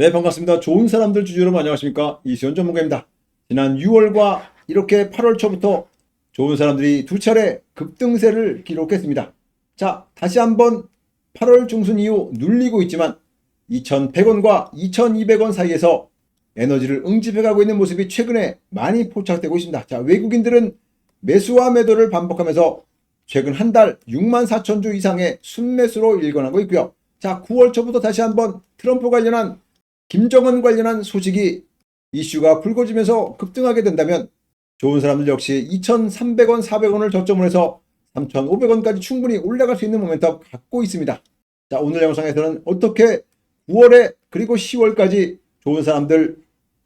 네, 반갑습니다. 좋은 사람들 주주 여러분 안녕하십니까? 이수연 전문가입니다. 지난 6월과 이렇게 8월 초부터 좋은 사람들이 두 차례 급등세를 기록했습니다. 자, 다시 한번 8월 중순 이후 눌리고 있지만 2,100원과 2,200원 사이에서 에너지를 응집해가고 있는 모습이 최근에 많이 포착되고 있습니다. 자, 외국인들은 매수와 매도를 반복하면서 최근 한 달 6만 4천 주 이상의 순매수로 일관하고 있고요. 자, 9월 초부터 다시 한번 트럼프 관련한 김정은 관련한 소식이 이슈가 불거지면서 급등하게 된다면 좋은 사람들 역시 2,300원, 400원을 저점으로 해서 3,500원까지 충분히 올라갈 수 있는 모멘텀 갖고 있습니다. 자, 오늘 영상에서는 어떻게 9월에 그리고 10월까지 좋은 사람들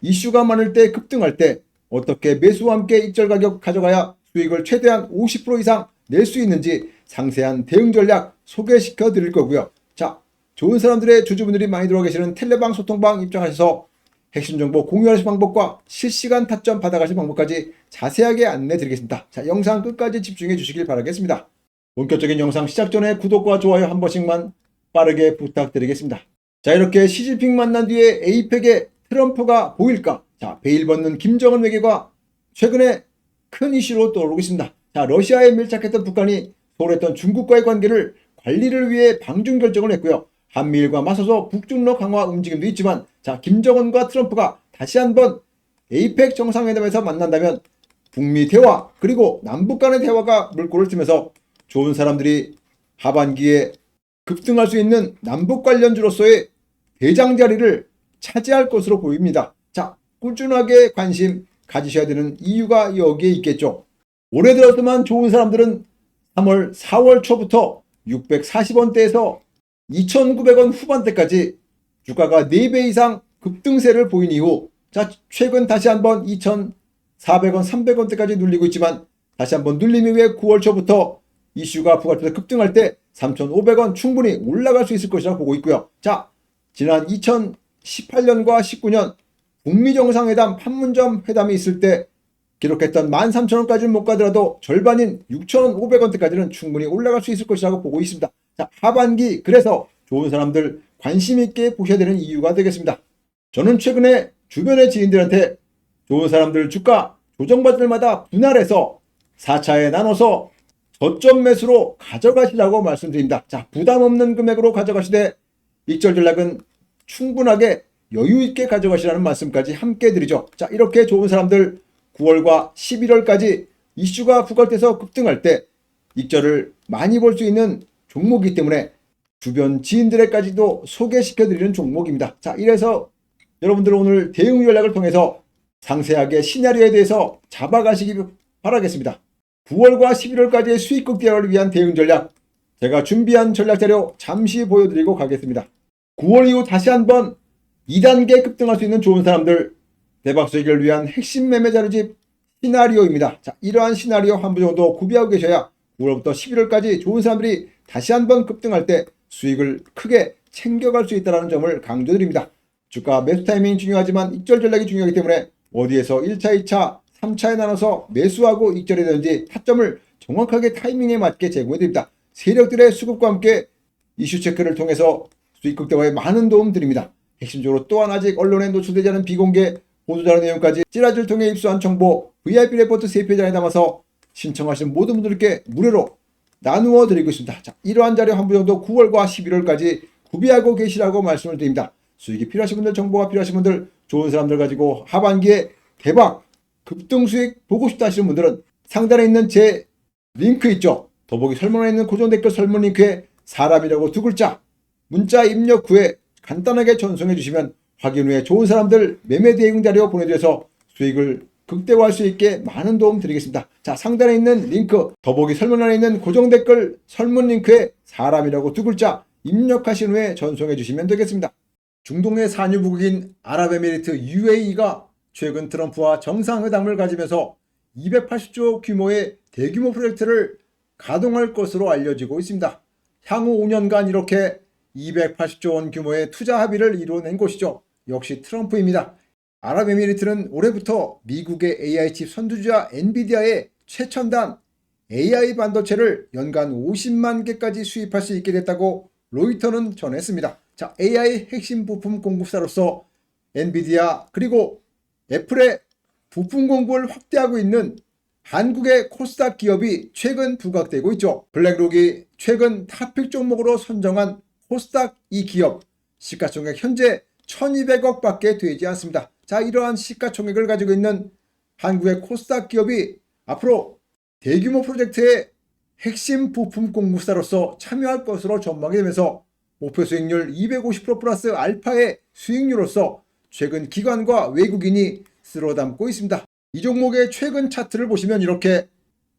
이슈가 많을 때 급등할 때 어떻게 매수와 함께 익절 가격 가져가야 수익을 최대한 50% 이상 낼 수 있는지 상세한 대응 전략 소개시켜 드릴 거고요. 자, 좋은 사람들의 주주분들이 많이 들어와 계시는 텔레방 소통방 입장하셔서 핵심 정보 공유하실 방법과 실시간 타점 받아가실 방법까지 자세하게 안내 드리겠습니다. 자, 영상 끝까지 집중해 주시길 바라겠습니다. 본격적인 영상 시작 전에 구독과 좋아요 한 번씩만 빠르게 부탁드리겠습니다. 자, 이렇게 시진핑 만난 뒤에 에이펙에 트럼프가 보일까? 자, 베일 벗는 김정은 외교가 최근에 큰 이슈로 떠오르고 있습니다. 자, 러시아에 밀착했던 북한이 소홀했던 중국과의 관계를 관리를 위해 방중 결정을 했고요. 한미일과 맞서서 북중러 강화 움직임도 있지만 자 김정은과 트럼프가 다시 한번 에이펙 정상회담에서 만난다면 북미 대화 그리고 남북 간의 대화가 물꼬를 트면서 좋은 사람들이 하반기에 급등할 수 있는 남북 관련주로서의 대장 자리를 차지할 것으로 보입니다. 자 꾸준하게 관심 가지셔야 되는 이유가 여기에 있겠죠. 올해 들어서만 좋은 사람들은 3월 4월 초부터 640원대에서 2,900원 후반대까지 주가가 4배 이상 급등세를 보인 이후 자 최근 다시 한번 2,400원, 300원대까지 눌리고 있지만 다시 한번 눌림 이후에 9월 초부터 이슈가 부각돼서 급등할 때 3,500원 충분히 올라갈 수 있을 것이라고 보고 있고요. 자 지난 2018년과 19년 북미 정상회담 판문점 회담이 있을 때 기록했던 13,000원까지는 못 가더라도 절반인 6,500원대까지는 충분히 올라갈 수 있을 것이라고 보고 있습니다. 자, 하반기 그래서 좋은 사람들 관심 있게 보셔야 되는 이유가 되겠습니다. 저는 최근에 주변의 지인들한테 좋은 사람들 주가 조정받을 때마다 분할해서 4차에 나눠서 저점 매수로 가져가시라고 말씀드립니다. 자, 부담 없는 금액으로 가져가시되 익절 전략은 충분하게 여유 있게 가져가시라는 말씀까지 함께 드리죠. 자, 이렇게 좋은 사람들 9월과 11월까지 이슈가 부각돼서 급등할 때 익절을 많이 볼 수 있는 종목이기 때문에 주변 지인들에까지도 소개시켜 드리는 종목입니다. 자, 이래서 여러분들 오늘 대응 전략을 통해서 상세하게 시나리오에 대해서 잡아가시기 바라겠습니다. 9월과 11월까지의 수익 극대화를 위한 대응 전략 제가 준비한 전략 자료 잠시 보여드리고 가겠습니다. 9월 이후 다시 한번 2단계 급등할 수 있는 좋은 사람들 대박 수익을 위한 핵심 매매 자료집 시나리오입니다. 자, 이러한 시나리오 한 부 정도 구비하고 계셔야 9월부터 11월까지 좋은 사람들이 다시 한번 급등할 때 수익을 크게 챙겨갈 수 있다는 점을 강조드립니다. 주가 매수 타이밍 중요하지만 익절 전략이 중요하기 때문에 어디에서 1차, 2차, 3차에 나눠서 매수하고 익절해야 되는지 타점을 정확하게 타이밍에 맞게 제공해드립니다. 세력들의 수급과 함께 이슈 체크를 통해서 수익 극대화에 많은 도움 드립니다. 핵심적으로 또한 아직 언론에 노출되지 않은 비공개 보도자료 내용까지 찌라지를 통해 입수한 정보 VIP 레포트 3페이지 안에 담아서 신청하신 모든 분들께 무료로 나누어 드리고 있습니다. 자, 이러한 자료 한 부 정도 9월과 11월까지 구비하고 계시라고 말씀을 드립니다. 수익이 필요하신 분들, 정보가 필요하신 분들, 좋은 사람들 가지고 하반기에 대박 급등 수익 보고 싶다 하시는 분들은 상단에 있는 제 링크 있죠. 더보기 설명에 있는 고정 댓글 설문 링크에 사람이라고 두 글자 문자 입력 후에 간단하게 전송해 주시면 확인 후에 좋은 사람들 매매 대응 자료 보내드려서 수익을 극대화할 수 있게 많은 도움 드리겠습니다. 자, 상단에 있는 링크, 더보기 설문란에 있는 고정 댓글 설문 링크에 사람이라고 두 글자 입력하신 후에 전송해 주시면 되겠습니다. 중동의 산유국인 아랍에미리트 UAE가 최근 트럼프와 정상회담을 가지면서 280조 규모의 대규모 프로젝트를 가동할 것으로 알려지고 있습니다. 향후 5년간 이렇게 280조 원 규모의 투자 합의를 이루어낸 곳이죠. 역시 트럼프입니다. 아랍에미리트는 올해부터 미국의 AI 칩 선두주자 엔비디아의 최첨단 AI 반도체를 연간 50만 개까지 수입할 수 있게 됐다고 로이터는 전했습니다. 자, AI 핵심 부품 공급사로서 엔비디아 그리고 애플의 부품 공급을 확대하고 있는 한국의 코스닥 기업이 최근 부각되고 있죠. 블랙록이 최근 탑픽 종목으로 선정한 코스닥 이 기업 시가총액 현재 1200억 밖에 되지 않습니다. 자, 이러한 시가총액을 가지고 있는 한국의 코스닥 기업이 앞으로 대규모 프로젝트의 핵심 부품 공급사로서 참여할 것으로 전망이 되면서 목표 수익률 250% 플러스 알파의 수익률로서 최근 기관과 외국인이 쓸어 담고 있습니다. 이 종목의 최근 차트를 보시면 이렇게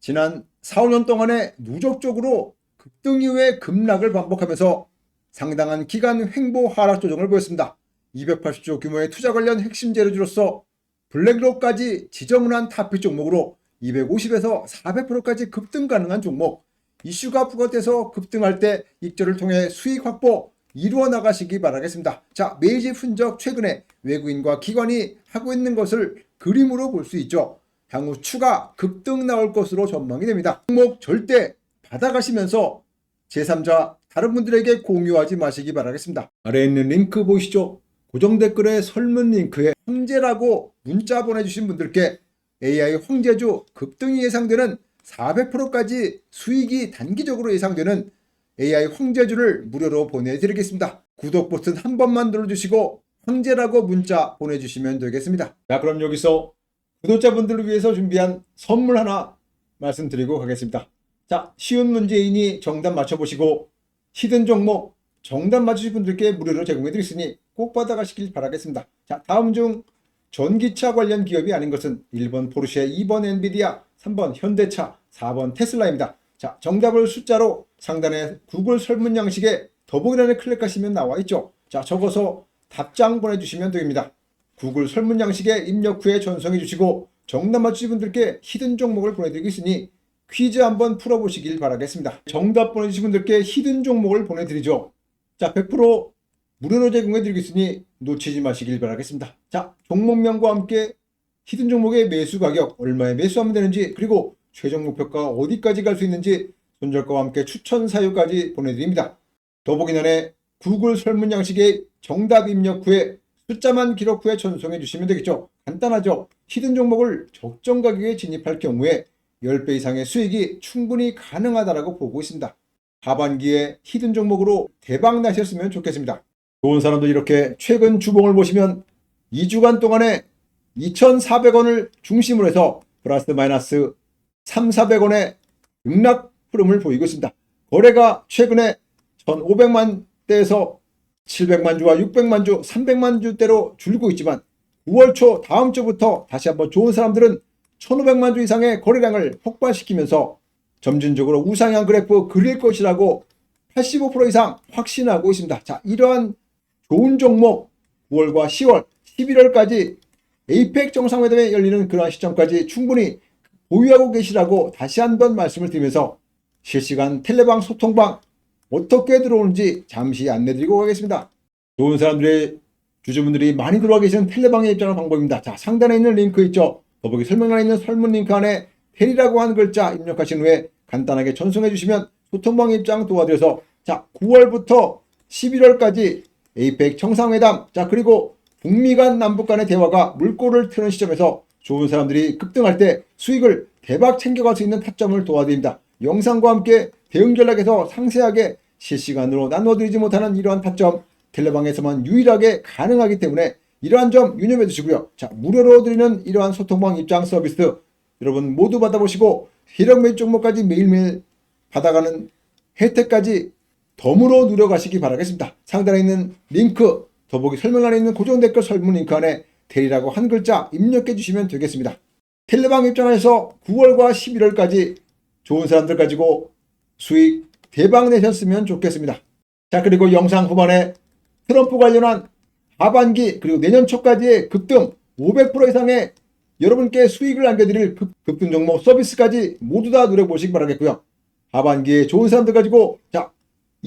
지난 4, 5년 동안에 누적적으로 급등 이후에 급락을 반복하면서 상당한 기간 횡보 하락 조정을 보였습니다. 280조 규모의 투자 관련 핵심 재료주로서 블랙록까지 지정을 한 타피 종목으로 250에서 400%까지 급등 가능한 종목 이슈가 부각돼서 급등할 때 익절을 통해 수익 확보 이루어 나가시기 바라겠습니다. 자, 메이지 흔적 최근에 외국인과 기관이 하고 있는 것을 그림으로 볼 수 있죠. 향후 추가 급등 나올 것으로 전망이 됩니다. 종목 절대 받아가시면서 제3자 다른 분들에게 공유하지 마시기 바라겠습니다. 아래에 있는 링크 보이시죠? 고정 댓글에 설문 링크에 황제라고 문자 보내주신 분들께 AI 황제주 급등이 예상되는 400%까지 수익이 단기적으로 예상되는 AI 황제주를 무료로 보내드리겠습니다. 구독 버튼 한 번만 눌러주시고 황제라고 문자 보내주시면 되겠습니다. 자 그럼 여기서 구독자분들을 위해서 준비한 선물 하나 말씀드리고 가겠습니다. 자 쉬운 문제이니 정답 맞춰보시고 히든 종목 정답 맞추신 분들께 무료로 제공해드리겠으니 꼭 받아가시길 바라겠습니다. 자 다음 중 전기차 관련 기업이 아닌 것은 1번 포르쉐, 2번 엔비디아, 3번 현대차, 4번 테슬라입니다. 자, 정답을 숫자로 상단에 구글 설문 양식에 더보기란에 클릭하시면 나와 있죠. 자, 적어서 답장 보내주시면 됩니다. 구글 설문 양식에 입력 후에 전송해 주시고 정답 맞추신 분들께 히든 종목을 보내드리겠으니 퀴즈 한번 풀어보시길 바라겠습니다. 정답 보내주신 분들께 히든 종목을 보내드리죠. 자, 100% 무료로 제공해드리겠으니 놓치지 마시길 바라겠습니다. 자, 종목명과 함께 히든 종목의 매수 가격, 얼마에 매수하면 되는지, 그리고 최종 목표가 어디까지 갈 수 있는지 손절가와 함께 추천 사유까지 보내드립니다. 더보기란에 구글 설문 양식에 정답 입력 후에 숫자만 기록 후에 전송해 주시면 되겠죠. 간단하죠. 히든 종목을 적정 가격에 진입할 경우에 10배 이상의 수익이 충분히 가능하다라고 보고 있습니다. 하반기에 히든 종목으로 대박 나셨으면 좋겠습니다. 좋은 사람도 이렇게 최근 주봉을 보시면 2주간 동안에 2,400원을 중심으로 해서 플러스 마이너스 3, 400원의 등락 흐름을 보이고 있습니다. 거래가 최근에 1,500만 대에서 700만 주와 600만 주, 300만 주대로 줄고 있지만 9월 초 다음 주부터 다시 한번 좋은 사람들은 1,500만 주 이상의 거래량을 폭발시키면서 점진적으로 우상향 그래프 그릴 것이라고 85% 이상 확신하고 있습니다. 자, 이러한 좋은 종목 9월과 10월, 11월까지 에이펙 정상회담에 열리는 그러한 시점까지 충분히 보유하고 계시라고 다시 한번 말씀을 드리면서 실시간 텔레방 소통방 어떻게 들어오는지 잠시 안내드리고 가겠습니다. 좋은 사람들의 주주분들이 많이 들어와 계시는 텔레방에 입장하는 방법입니다. 자, 상단에 있는 링크 있죠? 더보기 설명란에 있는 설문 링크 안에 텔이라고 하는 글자 입력하신 후에 간단하게 전송해 주시면 소통방 입장 도와드려서 자, 9월부터 11월까지 에이펙 정상회담 자, 그리고 북미 간 남북 간의 대화가 물꼬를 트는 시점에서 좋은 사람들이 급등할 때 수익을 대박 챙겨갈 수 있는 타점을 도와드립니다. 영상과 함께 대응 전략에서 상세하게 실시간으로 나눠드리지 못하는 이러한 타점 텔레방에서만 유일하게 가능하기 때문에 이러한 점 유념해 두시고요. 자, 무료로 드리는 이러한 소통방 입장 서비스 여러분 모두 받아보시고 희력 매입 종목까지 매일매일 받아가는 혜택까지 덤으로 누려가시기 바라겠습니다. 상단에 있는 링크 더보기 설명란에 있는 고정 댓글 설문 링크 안에 대리라고 한 글자 입력해 주시면 되겠습니다. 텔레방 입장에서 9월과 11월까지 좋은 사람들 가지고 수익 대박 내셨으면 좋겠습니다. 자 그리고 영상 후반에 트럼프 관련한 하반기 그리고 내년 초까지의 급등 500% 이상의 여러분께 수익을 안겨드릴 급, 급등 종목 서비스까지 모두 다 누려보시기 바라겠고요. 하반기에 좋은 사람들 가지고 자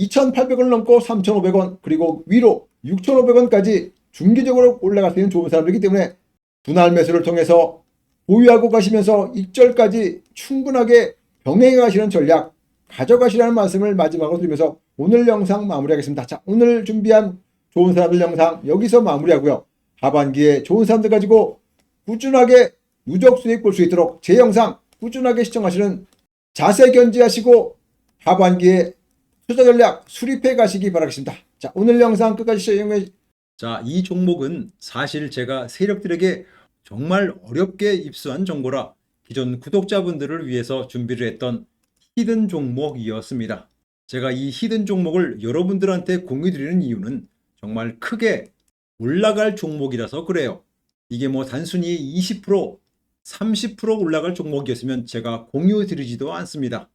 2,800원 넘고 3,500원 그리고 위로 6,500원까지 중기적으로 올라갈 수 있는 좋은 사람들이기 때문에 분할 매수를 통해서 보유하고 가시면서 익절까지 충분하게 병행해 가시는 전략 가져가시라는 말씀을 마지막으로 드리면서 오늘 영상 마무리하겠습니다. 자, 오늘 준비한 좋은 사람들 영상 여기서 마무리하고요. 하반기에 좋은 사람들 가지고 꾸준하게 누적 수익 볼 수 있도록 제 영상 꾸준하게 시청하시는 자세 견지하시고 하반기에 투자 전략 수립해 가시기 바라겠습니다. 자, 오늘 영상 끝까지 시청해 자, 이 종목은 사실 제가 세력들에게 정말 어렵게 입수한 정보라 기존 구독자분들을 위해서 준비를 했던 히든 종목이었습니다. 제가 이 히든 종목을 여러분들한테 공유드리는 이유는 정말 크게 올라갈 종목이라서 그래요. 이게 뭐 단순히 20%, 30% 올라갈 종목이었으면 제가 공유드리지도 않습니다.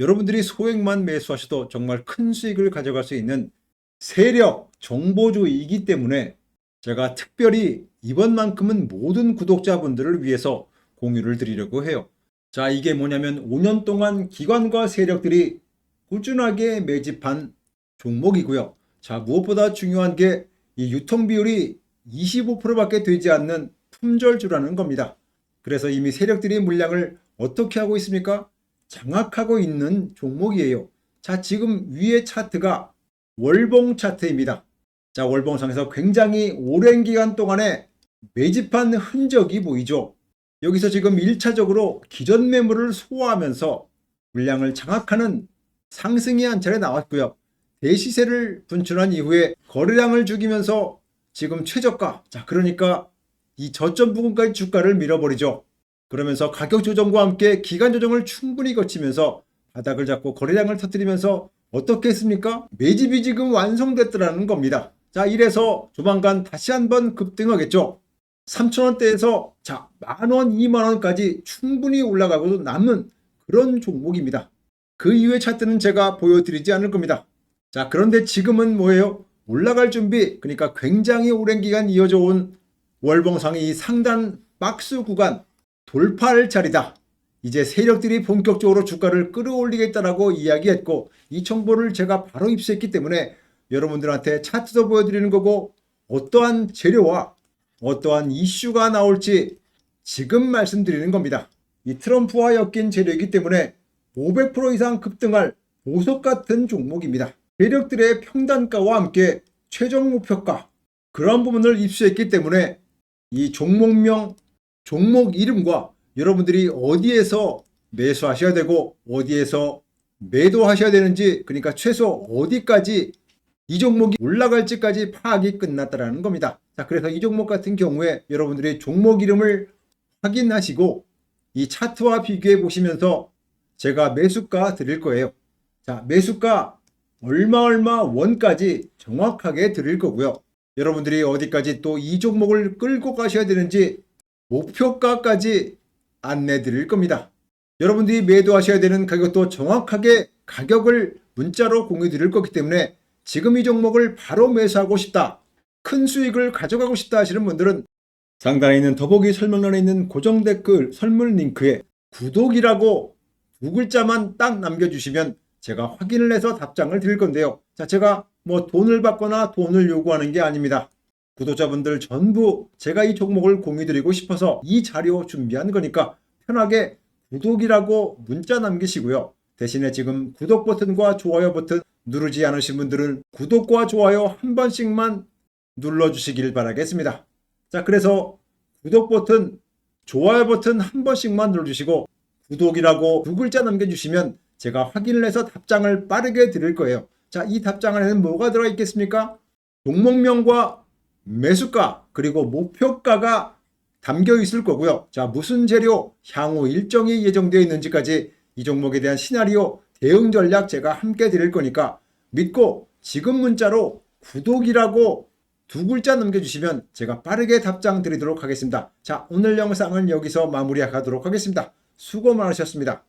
여러분들이 소액만 매수하셔도 정말 큰 수익을 가져갈 수 있는 세력 정보주의이기 때문에 제가 특별히 이번만큼은 모든 구독자분들을 위해서 공유를 드리려고 해요. 자, 이게 뭐냐면 5년 동안 기관과 세력들이 꾸준하게 매집한 종목이고요. 자, 무엇보다 중요한 게 이 유통 비율이 25%밖에 되지 않는 품절주라는 겁니다. 그래서 이미 세력들이 물량을 어떻게 하고 있습니까? 장악하고 있는 종목이에요. 자, 지금 위의 차트가 월봉 차트입니다. 자, 월봉상에서 굉장히 오랜 기간 동안에 매집한 흔적이 보이죠. 여기서 지금 1차적으로 기존 매물을 소화하면서 물량을 장악하는 상승이 한 차례 나왔고요. 대시세를 분출한 이후에 거래량을 죽이면서 지금 최저가, 자, 그러니까 이 저점 부근까지 주가를 밀어버리죠. 그러면서 가격 조정과 함께 기간 조정을 충분히 거치면서 바닥을 잡고 거래량을 터뜨리면서 어떻게 했습니까? 매집이 지금 완성됐더라는 겁니다. 자, 이래서 조만간 다시 한번 급등하겠죠. 3천원대에서 자, 만원, 2만원까지 충분히 올라가고도 남는 그런 종목입니다. 그 이후의 차트는 제가 보여드리지 않을 겁니다. 자, 그런데 지금은 뭐예요? 올라갈 준비, 그러니까 굉장히 오랜 기간 이어져 온 월봉상의 이 상단 박스 구간 돌파할 자리다. 이제 세력들이 본격적으로 주가를 끌어올리겠다라고 이야기했고 이 정보를 제가 바로 입수했기 때문에 여러분들한테 차트도 보여드리는 거고 어떠한 재료와 어떠한 이슈가 나올지 지금 말씀드리는 겁니다. 이 트럼프와 엮인 재료이기 때문에 500% 이상 급등할 보석 같은 종목입니다. 세력들의 평단가와 함께 최종 목표가 그런 부분을 입수했기 때문에 이 종목명, 종목 이름과 여러분들이 어디에서 매수하셔야 되고 어디에서 매도하셔야 되는지 그러니까 최소 어디까지 이 종목이 올라갈지까지 파악이 끝났다라는 겁니다. 자, 그래서 이 종목 같은 경우에 여러분들이 종목 이름을 확인하시고 이 차트와 비교해 보시면서 제가 매수가 드릴 거예요. 자, 매수가 얼마 얼마 원까지 정확하게 드릴 거고요. 여러분들이 어디까지 또 이 종목을 끌고 가셔야 되는지 목표가까지 안내 드릴 겁니다. 여러분들이 매도하셔야 되는 가격도 정확하게 가격을 문자로 공유 드릴 거기 때문에 지금 이 종목을 바로 매수하고 싶다. 큰 수익을 가져가고 싶다 하시는 분들은 상단에 있는 더보기 설명란에 있는 고정 댓글 설문 링크에 구독이라고 두 글자만 딱 남겨주시면 제가 확인을 해서 답장을 드릴 건데요. 자, 제가 뭐 돈을 받거나 돈을 요구하는 게 아닙니다. 구독자분들 전부 제가 이 종목을 공유드리고 싶어서 이 자료 준비한 거니까 편하게 구독이라고 문자 남기시고요. 대신에 지금 구독 버튼과 좋아요 버튼 누르지 않으신 분들은 구독과 좋아요 한 번씩만 눌러주시길 바라겠습니다. 자, 그래서 구독 버튼, 좋아요 버튼 한 번씩만 눌러주시고 구독이라고 두 글자 남겨주시면 제가 확인을 해서 답장을 빠르게 드릴 거예요. 자, 이 답장 안에는 뭐가 들어있겠습니까? 종목명과 매수가 그리고 목표가가 담겨 있을 거고요. 자, 무슨 재료, 향후 일정이 예정되어 있는지까지 이 종목에 대한 시나리오, 대응 전략 제가 함께 드릴 거니까 믿고 지금 문자로 구독이라고 두 글자 남겨주시면 제가 빠르게 답장 드리도록 하겠습니다. 자, 오늘 영상은 여기서 마무리하도록 하겠습니다. 수고 많으셨습니다.